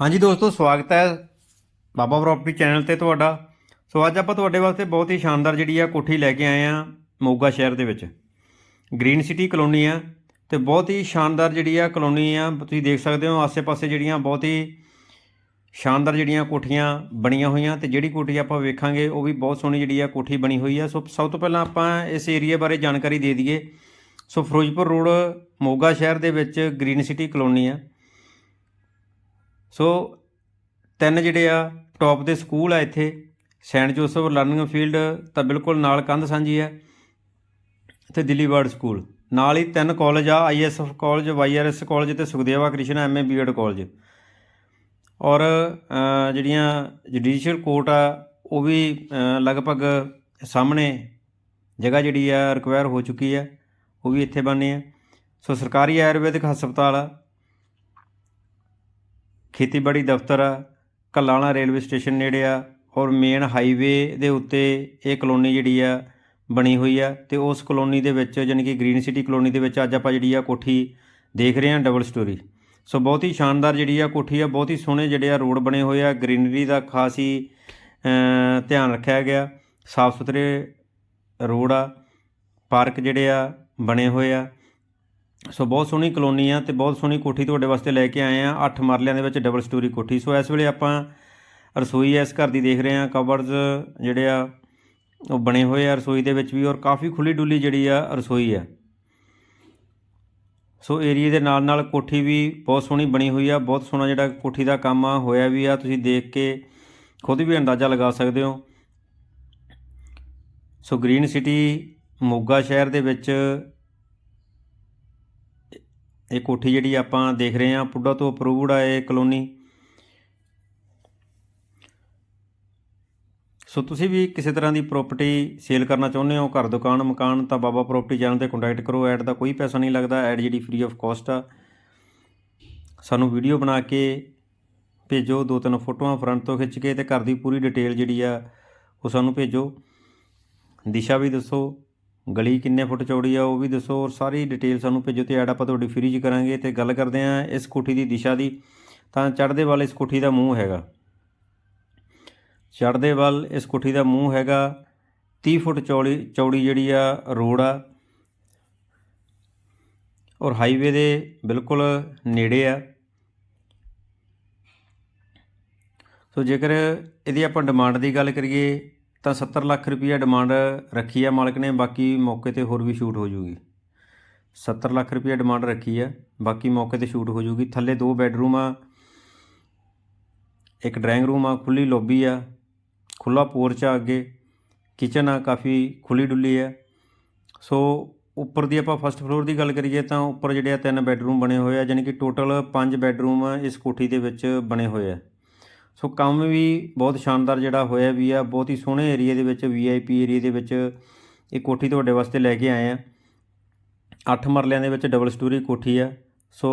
ਹਾਂਜੀ ਦੋਸਤੋ, ਸਵਾਗਤ ਹੈ ਬਾਬਾ ਪ੍ਰਾਪਰਟੀ ਚੈਨਲ ਤੇ ਤੁਹਾਡਾ। ਸੋ ਅੱਜ ਆਪਾਂ ਤੁਹਾਡੇ ਵਾਸਤੇ ਬਹੁਤ ਹੀ ਸ਼ਾਨਦਾਰ ਜਿਹੜੀ ਆ ਕੋਠੀ ਲੈ ਕੇ ਆਏ ਆ ਮੋਗਾ ਸ਼ਹਿਰ ਦੇ ਵਿੱਚ। ਗ੍ਰੀਨ ਸਿਟੀ ਕਲੋਨੀ ਆ ਤੇ ਬਹੁਤ ਹੀ ਸ਼ਾਨਦਾਰ ਜਿਹੜੀ ਆ ਕਲੋਨੀ ਆ। ਤੁਸੀਂ ਦੇਖ ਸਕਦੇ ਹੋ ਆਸੇ-ਪਾਸੇ ਜਿਹੜੀਆਂ ਬਹੁਤ ਹੀ ਸ਼ਾਨਦਾਰ ਜਿਹੜੀਆਂ ਕੋਠੀਆਂ ਬਣੀਆਂ ਹੋਈਆਂ ਤੇ ਜਿਹੜੀ ਕੋਠੀ ਆਪਾਂ ਵੇਖਾਂਗੇ ਉਹ ਵੀ ਬਹੁਤ ਸੋਹਣੀ ਜਿਹੜੀ ਆ ਕੋਠੀ ਬਣੀ ਹੋਈ ਆ। ਸੋ ਸਭ ਤੋਂ ਪਹਿਲਾਂ ਆਪਾਂ ਇਸ ਏਰੀਆ ਬਾਰੇ ਜਾਣਕਾਰੀ ਦੇ ਦਈਏ। ਸੋ ਫਿਰੋਜ਼ਪੁਰ ਰੋਡ ਮੋਗਾ ਸ਼ਹਿਰ ਦੇ ਵਿੱਚ ਗ੍ਰੀਨ ਸਿਟੀ ਕਲੋਨੀ ਆ। ਸੋ ਤਿੰਨ ਜਿਹੜੇ ਆ ਟੌਪ ਦੇ ਸਕੂਲ ਆ ਇੱਥੇ ਸੈਂਟ ਜੋਸਫ ਲਰਨਿੰਗ ਫੀਲਡ ਤਾਂ ਬਿਲਕੁਲ ਨਾਲ ਕੰਧ ਸਾਂਝੀ ਹੈ ਤੇ ਦਿੱਲੀ ਵਰਡ ਸਕੂਲ ਨਾਲ ਹੀ ਤਿੰਨ ਕਾਲਜ ਆ ਆਈਐਸਐਫ ਕਾਲਜ ਵਾਈਆਰਐਸ ਕਾਲਜ ਤੇ Sukhdeva Krishan MA BEd college ਔਰ ਜਿਹੜੀਆਂ ਜੁਡੀਸ਼ੀਅਲ ਕੋਰਟ ਆ, ਉਹ ਵੀ ਲਗਭਗ ਸਾਹਮਣੇ ਜਗ੍ਹਾ ਜਿਹੜੀ ਆ ਰਿਕਵਾਇਰ ਹੋ ਚੁੱਕੀ ਆ, ਉਹ ਵੀ ਇੱਥੇ ਬਣਨੀ ਆ। ਸੋ ਸਰਕਾਰੀ ਆਯੁਰਵੈਦਿਕ ਹਸਪਤਾਲ ਆ ਖੇਤੀਬਾੜੀ ਦਫ਼ਤਰ ਆ ਕਲਾਣਾ ਰੇਲਵੇ ਸਟੇਸ਼ਨ ਨੇੜੇ ਆ ਔਰ ਮੇਨ ਹਾਈਵੇ ਦੇ ਉੱਤੇ ਇਹ ਕਲੋਨੀ ਜਿਹੜੀ ਆ ਬਣੀ ਹੋਈ ਆ ਤੇ ਉਸ ਕਲੋਨੀ ਦੇ ਵਿੱਚ ਯਾਨੀ ਕਿ ਗ੍ਰੀਨ ਸਿਟੀ ਕਲੋਨੀ ਦੇ ਵਿੱਚ ਅੱਜ ਆਪਾਂ ਜਿਹੜੀ ਆ ਕੋਠੀ ਦੇਖ ਰਹੇ ਹਾਂ ਡਬਲ ਸਟੋਰੀ ਸੋ ਬਹੁਤ ਹੀ ਸ਼ਾਨਦਾਰ ਜਿਹੜੀ ਆ ਕੋਠੀ ਆ, ਬਹੁਤ ਹੀ ਸੋਹਣੇ ਜਿਹੜੇ ਆ ਰੋਡ ਬਣੇ ਹੋਏ ਆ ਗ੍ਰੀਨਰੀ ਦਾ ਖਾਸ ਹੀ ਧਿਆਨ ਰੱਖਿਆ ਗਿਆ। ਸਾਫ਼ ਸੁਥਰੇ ਰੋਡ ਆ, ਪਾਰਕ ਜਿਹੜੇ ਆ ਬਣੇ ਹੋਏ ਆ। ਸੋ ਬਹੁਤ ਸੋਹਣੀ ਕਲੋਨੀ ਆ ਤੇ ਬਹੁਤ ਸੋਹਣੀ ਕੋਠੀ ਤੁਹਾਡੇ ਵਾਸਤੇ ਲੈ ਕੇ ਆਏ ਆ। 8 ਮਰਲਿਆਂ ਦੇ ਵਿੱਚ ਡਬਲ ਸਟੋਰੀ ਕੋਠੀ। ਸੋ ਇਸ ਵੇਲੇ ਆਪਾਂ ਰਸੋਈ ਇਸ ਘਰ ਦੀ ਦੇਖ ਰਹੇ ਆ। ਕਬਰਜ਼ ਜਿਹੜੇ ਆ, ਉਹ ਬਣੇ ਹੋਏ ਆ ਰਸੋਈ ਦੇ ਵਿੱਚ ਵੀ ਔਰ ਕਾਫੀ ਖੁੱਲੀ ਡੁੱਲੀ ਜਿਹੜੀ ਆ ਰਸੋਈ ਆ। ਸੋ ਏਰੀਏ ਦੇ ਨਾਲ ਨਾਲ ਕੋਠੀ ਵੀ ਬਹੁਤ ਸੋਹਣੀ ਬਣੀ ਹੋਈ ਆ। ਬਹੁਤ ਸੋਹਣਾ ਜਿਹੜਾ ਕੋਠੀ ਦਾ ਕੰਮ ਆ, ਹੋਇਆ ਵੀ ਆ। ਤੁਸੀਂ ਦੇਖ ਕੇ ਖੁਦ ਵੀ ਅੰਦਾਜ਼ਾ ਲਗਾ ਸਕਦੇ ਹੋ। ਸੋ ਗ੍ਰੀਨ ਸਿਟੀ ਮੋਗਾ ਸ਼ਹਿਰ ਦੇ ਵਿੱਚ ਇਹ ਕੋਠੀ ਜਿਹੜੀ ਆਪਾਂ ਦੇਖ ਰਹੇ ਹਾਂ, ਪੁੱਡਾ ਤੋਂ ਅਪਰੂਵਡ ਆ ਇਹ ਕਲੋਨੀ। ਸੋ ਤੁਸੀਂ ਵੀ ਕਿਸੇ ਤਰ੍ਹਾਂ ਦੀ ਪ੍ਰਾਪਰਟੀ ਸੇਲ ਕਰਨਾ ਚਾਹੁੰਦੇ ਹੋ, ਘਰ ਦੁਕਾਨ, ਮਕਾਨ, ਤਾਂ ਬਾਬਾ ਪ੍ਰਾਪਰਟੀ ਚੈਨਲ ਤੇ ਕੰਟੈਕਟ ਕਰੋ। ਐਡ ਦਾ ਕੋਈ ਪੈਸਾ ਨਹੀਂ ਲੱਗਦਾ ਐਡ ਜਿਹੜੀ ਫ੍ਰੀ ਆਫ ਕਾਸਟ ਆ। ਸਾਨੂੰ ਵੀਡੀਓ ਬਣਾ ਕੇ ਭੇਜੋ, ਦੋ ਤਿੰਨ ਫੋਟੋਆਂ ਫਰੰਟ ਤੋਂ ਖਿੱਚ ਕੇ ਤੇ ਘਰ ਦੀ ਪੂਰੀ ਡਿਟੇਲ ਜਿਹੜੀ ਆ, ਉਹ ਸਾਨੂੰ ਭੇਜੋ। ਦਿਸ਼ਾ ਵੀ ਦੱਸੋ। ਗਲੀ ਕਿੰਨੇ ਫੁੱਟ ਚੌੜੀ ਆ ਉਹ ਵੀ ਦੱਸੋ ਔਰ ਸਾਰੀ ਡਿਟੇਲ ਸਾਨੂੰ ਭੇਜੋ ਤੇ ਐਡ ਆਪਾਂ ਤੁਹਾਡੀ ਫ੍ਰੀ ਚ ਕਰਾਂਗੇ ਤੇ ਗੱਲ ਕਰਦੇ ਆ ਇਸ ਕੋਠੀ ਦੀ ਦਿਸ਼ਾ ਦੀ। ਤਾਂ ਚੜ੍ਹਦੇ ਵੱਲ ਇਸ ਕੋਠੀ ਦਾ ਮੂੰਹ ਹੈਗਾ। ਚੜ੍ਹਦੇ ਵੱਲ ਇਸ ਕੋਠੀ ਦਾ ਮੂੰਹ ਹੈਗਾ। 30 ਫੁੱਟ ਚੌੜੀ ਚੌੜੀ ਜਿਹੜੀ ਆ ਰੋਡ ਆ। ਔਰ ਹਾਈਵੇ ਦੇ ਬਿਲਕੁਲ ਨੇੜੇ ਆ। ਸੋ ਜੇਕਰ ਇਹਦੀ ਆਪਾਂ ਡਿਮਾਂਡ ਦੀ ਗੱਲ ਕਰੀਏ ਤਾਂ 70 ਲੱਖ ਰੁਪਈਆ ਡਿਮਾਂਡ ਰੱਖੀ ਆ ਮਾਲਕ ਨੇ, ਬਾਕੀ ਮੌਕੇ ਤੇ ਹੋਰ ਵੀ ਸ਼ੂਟ ਹੋ ਜੂਗੀ। 70 ਲੱਖ ਰੁਪਈਆ ਡਿਮਾਂਡ ਰੱਖੀ ਆ, ਬਾਕੀ ਮੌਕੇ ਤੇ ਸ਼ੂਟ ਹੋ ਜੂਗੀ। ਥੱਲੇ ਦੋ ਬੈੱਡਰੂਮ ਆ, ਇੱਕ ਡਰਾਇੰਗ ਰੂਮ ਆ, ਖੁੱਲੀ ਲੌਬੀ ਆ ਖੁੱਲਾ ਪੋਰਚ ਆ ਅੱਗੇ, ਕਿਚਨ ਆ, ਕਾਫੀ ਖੁੱਲੀ ਡੁੱਲੀ ਆ। ਸੋ ਉੱਪਰ ਦੀ ਆਪਾਂ ਫਸਟ ਫਲੋਰ ਦੀ ਗੱਲ ਕਰੀਏ ਤਾਂ ਉੱਪਰ ਜਿਹੜੇ ਆ ਤਿੰਨ ਬੈੱਡਰੂਮ ਬਣੇ ਹੋਏ ਆ ਯਾਨੀ ਕਿ ਟੋਟਲ ਪੰਜ ਬੈੱਡਰੂਮ ਇਸ ਕੋਠੀ ਦੇ ਵਿੱਚ ਬਣੇ ਹੋਏ ਆ। ਸੋ ਕੰਮ ਵੀ ਬਹੁਤ ਸ਼ਾਨਦਾਰ ਜਿਹੜਾ ਹੋਇਆ ਵੀ ਆ, ਬਹੁਤ ਹੀ ਸੋਹਣੇ ਏਰੀਆ ਦੇ ਵਿੱਚ ਵੀਆਈਪੀ ਏਰੀਆ ਦੇ ਵਿੱਚ ਇਹ ਕੋਠੀ ਤੁਹਾਡੇ ਵਾਸਤੇ ਲੈ ਕੇ ਆਏ ਆ। 8 ਮਰਲਿਆਂ ਦੇ ਵਿੱਚ ਡਬਲ ਸਟੋਰੀ ਕੋਠੀ ਆ। ਸੋ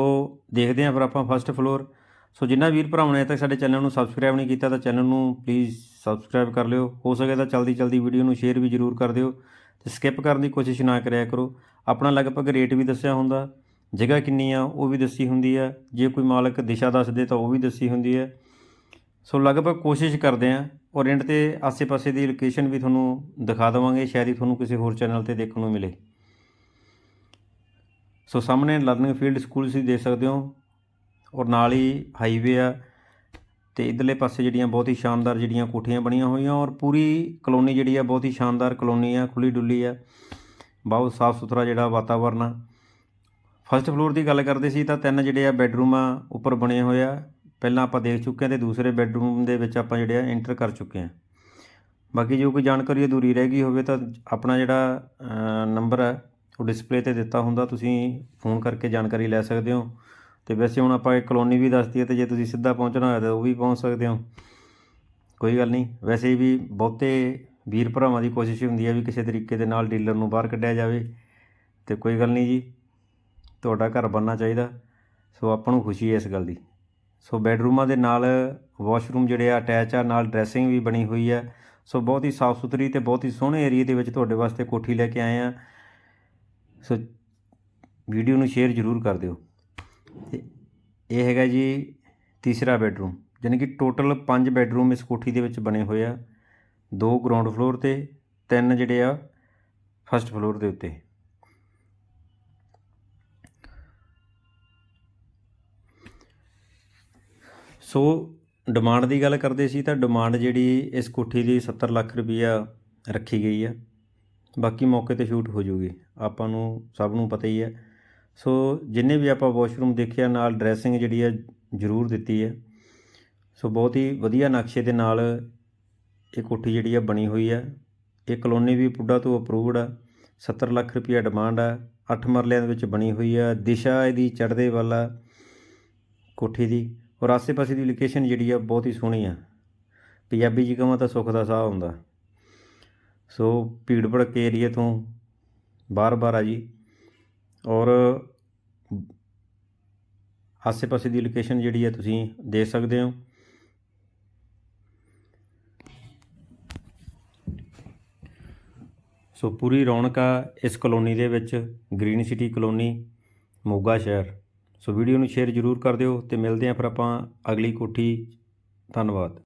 ਦੇਖਦੇ ਹਾਂ ਫਿਰ ਆਪਾਂ ਫਸਟ ਫਲੋਰ ਸੋ ਜਿੰਨਾ ਵੀਰ ਭਰਾਵਾਂ ਨੇ ਅਜੇ ਤੱਕ ਸਾਡੇ ਚੈਨਲ ਨੂੰ ਸਬਸਕ੍ਰਾਈਬ ਨਹੀਂ ਕੀਤਾ ਤਾਂ ਚੈਨਲ ਨੂੰ ਪਲੀਜ਼ ਸਬਸਕ੍ਰਾਈਬ ਕਰ ਲਿਓ। ਹੋ ਸਕੇ ਤਾਂ ਜਲਦੀ ਜਲਦੀ ਵੀਡੀਓ ਨੂੰ ਸ਼ੇਅਰ ਵੀ ਜ਼ਰੂਰ ਕਰ ਦਿਓ ਤੇ ਸਕਿਪ ਕਰਨ ਦੀ ਕੋਸ਼ਿਸ਼ ਨਾ ਕਰਿਆ ਕਰੋ। ਆਪਣਾ ਲਗਭਗ ਰੇਟ ਵੀ ਦੱਸਿਆ ਹੁੰਦਾ। ਜਗ੍ਹਾ ਕਿੰਨੀ ਆ ਉਹ ਵੀ ਦੱਸੀ ਹੁੰਦੀ ਆ। ਜੇ ਕੋਈ ਮਾਲਕ ਦਿਸ਼ਾ ਦੱਸਦੇ ਤਾਂ ਉਹ ਵੀ ਦੱਸੀ ਹੁੰਦੀ ਹੈ ਸੋ ਲਗਭਗ ਕੋਸ਼ਿਸ਼ ਕਰਦੇ ਆਂ ਔਰ ਐਂਡ ਤੇ ਆਸੇ-ਪਾਸੇ ਦੀ ਲੋਕੇਸ਼ਨ ਵੀ ਤੁਹਾਨੂੰ ਦਿਖਾ ਦੇਵਾਂਗੇ, ਸ਼ਾਇਦ ਹੀ ਤੁਹਾਨੂੰ ਕਿਸੇ ਹੋਰ ਚੈਨਲ ਤੇ ਦੇਖਣ ਨੂੰ ਮਿਲੇ। ਸੋ ਸਾਹਮਣੇ ਲਰਨਿੰਗ ਫੀਲਡ ਸਕੂਲ ਤੁਸੀਂ ਦੇਖ ਸਕਦੇ ਹੋ ਔਰ ਨਾਲ ਹੀ ਹਾਈਵੇ ਆ ਤੇ ਇਧਰਲੇ ਪਾਸੇ ਜਿਹੜੀਆਂ ਬਹੁਤ ਹੀ ਸ਼ਾਨਦਾਰ ਜਿਹੜੀਆਂ ਕੋਠੀਆਂ ਬਣੀਆਂ ਹੋਈਆਂ ਔਰ ਪੂਰੀ ਕਲੋਨੀ ਜਿਹੜੀ ਆ ਬਹੁਤ ਹੀ ਸ਼ਾਨਦਾਰ ਕਲੋਨੀ ਆ ਖੁੱਲੀ ਡੁੱਲੀ ਆ, ਬਹੁਤ ਸਾਫ਼ ਸੁਥਰਾ ਜਿਹੜਾ ਵਾਤਾਵਰਨ ਆ। ਫਸਟ ਫਲੋਰ ਦੀ ਗੱਲ ਕਰਦੇ ਸੀ ਤਾਂ ਤਿੰਨ ਜਿਹੜੇ ਆ ਬੈੱਡਰੂਮ ਆ, ਉੱਪਰ ਬਣੇ ਹੋਏ ਆ ਪਹਿਲਾਂ ਆਪਾਂ ਦੇਖ ਚੁੱਕੇ ਹਾਂ ਤੇ ਦੂਸਰੇ ਬੈੱਡਰੂਮ ਦੇ ਵਿੱਚ ਆਪਾਂ ਜਿਹੜੇ ਆ ਐਂਟਰ ਕਰ ਚੁੱਕੇ ਹਾਂ। ਬਾਕੀ ਜੋ ਕੋਈ ਜਾਣਕਾਰੀ ਅਧੂਰੀ ਰਹਿ ਗਈ ਹੋਵੇ ਤਾਂ ਆਪਣਾ ਜਿਹੜਾ ਨੰਬਰ ਹੈ, ਉਹ ਡਿਸਪਲੇ ਤੇ ਦਿੱਤਾ ਹੁੰਦਾ, ਤੁਸੀਂ ਫੋਨ ਕਰਕੇ ਜਾਣਕਾਰੀ ਲੈ ਸਕਦੇ ਹੋ। ਤੇ ਵੈਸੇ ਹੁਣ ਆਪਾਂ ਇੱਕ ਕਲੋਨੀ ਵੀ ਦੱਸਦੀ ਹੈ ਤੇ ਜੇ ਤੁਸੀਂ ਸਿੱਧਾ ਪਹੁੰਚਣਾ ਹੋਇਆ ਤਾਂ ਉਹ ਵੀ ਪਹੁੰਚ ਸਕਦੇ ਹੋ। ਕੋਈ ਗੱਲ ਨਹੀਂ, ਵੈਸੇ ਵੀ ਬਹੁਤੇ ਵੀਰ ਭਰਾਵਾਂ ਦੀ ਕੋਸ਼ਿਸ਼ ਹੁੰਦੀ ਹੈ ਵੀ ਕਿਸੇ ਤਰੀਕੇ ਦੇ ਨਾਲ ਡੀਲਰ ਨੂੰ ਬਾਹਰ ਕੱਢਿਆ ਜਾਵੇ। ਤੇ ਕੋਈ ਗੱਲ ਨਹੀਂ ਜੀ, ਤੁਹਾਡਾ ਘਰ ਬਣਨਾ ਚਾਹੀਦਾ, ਸੋ ਆਪਾਂ ਨੂੰ ਖੁਸ਼ੀ ਹੈ ਇਸ ਗੱਲ ਦੀ। ਸੋ ਬੈੱਡਰੂਮਾਂ ਦੇ ਨਾਲ ਵਾਸ਼ਰੂਮ ਜਿਹੜੇ ਆ, ਅਟੈਚ ਆ, ਨਾਲ ਡਰੈਸਿੰਗ ਵੀ ਬਣੀ ਹੋਈ ਹੈ ਸੋ ਬਹੁਤ ਹੀ ਸਾਫ਼ ਸੁਥਰੀ ਤੇ ਬਹੁਤ ਹੀ ਸੋਹਣੇ ਏਰੀਆ ਦੇ ਵਿੱਚ ਤੁਹਾਡੇ ਵਾਸਤੇ ਕੋਠੀ ਲੈ ਕੇ ਆਏ ਆ। ਸੋ ਵੀਡੀਓ ਨੂੰ ਸ਼ੇਅਰ ਜ਼ਰੂਰ ਕਰ ਦਿਓ। ਤੇ ਇਹ ਹੈਗਾ ਜੀ ਤੀਸਰਾ ਬੈੱਡਰੂਮ ਯਾਨੀ ਕਿ ਟੋਟਲ 5 ਬੈੱਡਰੂਮ ਇਸ ਕੋਠੀ ਦੇ ਵਿੱਚ ਬਣੇ ਹੋਏ ਆ। ਦੋ ਗਰਾਊਂਡ ਫਲੋਰ ਤੇ, ਤਿੰਨ ਜਿਹੜੇ ਆ, ਫਸਟ ਫਲੋਰ ਦੇ ਉੱਤੇ। ਸੋ ਡਿਮਾਂਡ ਦੀ ਗੱਲ ਕਰਦੇ ਸੀ ਤਾਂ ਡਿਮਾਂਡ ਜਿਹੜੀ ਇਸ ਕੋਠੀ ਦੀ 70 ਲੱਖ ਰੁਪਈਆ ਰੱਖੀ ਗਈ ਆ ਬਾਕੀ ਮੌਕੇ ਤੇ ਸ਼ੂਟ ਹੋ ਜੂਗੀ। ਆਪਾਂ ਨੂੰ ਸਭ ਨੂੰ ਪਤਾ ਹੀ ਹੈ। ਸੋ ਜਿੰਨੇ ਵੀ ਆਪਾਂ ਵਾਸ਼ਰੂਮ ਦੇਖਿਆ, ਨਾਲ ਡਰੈਸਿੰਗ ਜਿਹੜੀ ਹੈ ਜ਼ਰੂਰ ਦਿੱਤੀ ਹੈ। ਸੋ ਬਹੁਤ ਹੀ ਵਧੀਆ ਨਕਸ਼ੇ ਦੇ ਨਾਲ ਇਹ ਕੋਠੀ ਜਿਹੜੀ ਆ ਬਣੀ ਹੋਈ ਹੈ। ਇਹ ਕਲੋਨੀ ਵੀ ਪੁੱਡਾ ਤੋਂ ਅਪਰੂਵਡ ਆ। 70 ਲੱਖ ਰੁਪਈਆ ਡਿਮਾਂਡ ਆ। 8 ਮਰਲਿਆਂ ਦੇ ਵਿੱਚ ਬਣੀ ਹੋਈ ਆ। ਦਿਸ਼ਾ ਇਹਦੀ ਚੜ੍ਹਦੇ ਵਾਲਾ ਕੋਠੀ ਦੀ। ਔਰ ਆਸੇ-ਪਾਸੇ ਦੀ ਲੋਕੇਸ਼ਨ ਜਿਹੜੀ ਆ, ਬਹੁਤ ਹੀ ਸੋਹਣੀ ਆ। ਪੰਜਾਬੀ ਜੀ ਕਹਾਂ ਤਾਂ ਸੁੱਖ ਦਾ ਸਾਹ ਹੁੰਦਾ। ਸੋ ਭੀੜ ਭੜਕੇ ਏਰੀਏ ਤੋਂ ਬਾਰ-ਬਾਰ ਆ ਜੀ। ਔਰ ਆਸੇ-ਪਾਸੇ ਦੀ ਲੋਕੇਸ਼ਨ ਜਿਹੜੀ ਆ, ਤੁਸੀਂ ਦੇਖ ਸਕਦੇ ਹੋ। ਸੋ ਪੂਰੀ ਰੌਣਕ ਆ ਇਸ ਕਲੋਨੀ ਦੇ ਵਿੱਚ, ਗ੍ਰੀਨ ਸਿਟੀ ਕਲੋਨੀ ਮੋਗਾ ਸ਼ਹਿਰ। ਸੋ ਵੀਡੀਓ ਨੂੰ ਸ਼ੇਅਰ ਜ਼ਰੂਰ ਕਰ ਦਿਓ ਤੇ ਮਿਲਦੇ ਆਂ ਫਿਰ ਆਪਾਂ ਅਗਲੀ ਕੋਠੀ। ਧੰਨਵਾਦ।